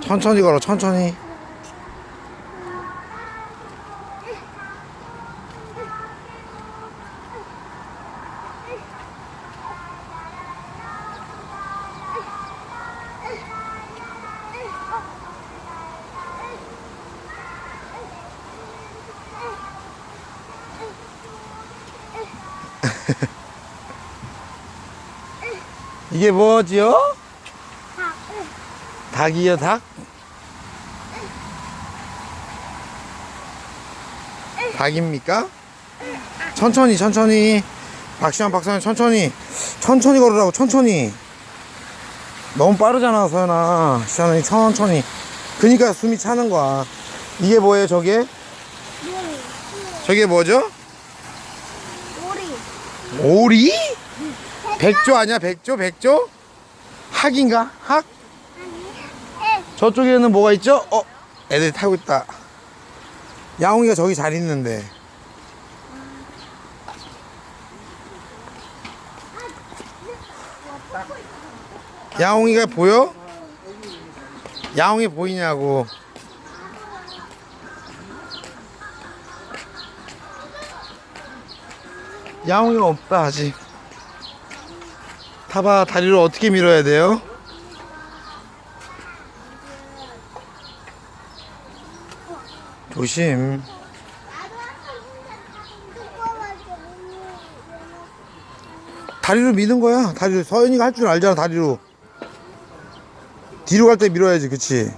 천천히 걸어 천천히 이게 뭐지요? 닭이요 닭? 닭입니까? 천천히 천천히 박시환 박사님 천천히 천천히 걸으라고 천천히 너무 빠르잖아 서연아 시환이 천천히 그니까 숨이 차는 거야 이게 뭐예요 저게? 저게 뭐죠? 오리. 오리? 백조 아니야 백조 백조? 학인가? 학? 저쪽에는 뭐가 있죠? 어 애들이 타고 있다 야옹이가 저기 잘 있는데 야옹이가 보여? 야옹이 보이냐고 야옹이가 없다 아직 타봐 다리를 어떻게 밀어야 돼요? 조심. 다리로 미는 거야. 다리로. 서연이가 할 줄 알잖아, 다리로. 뒤로 갈 때 밀어야지, 그치?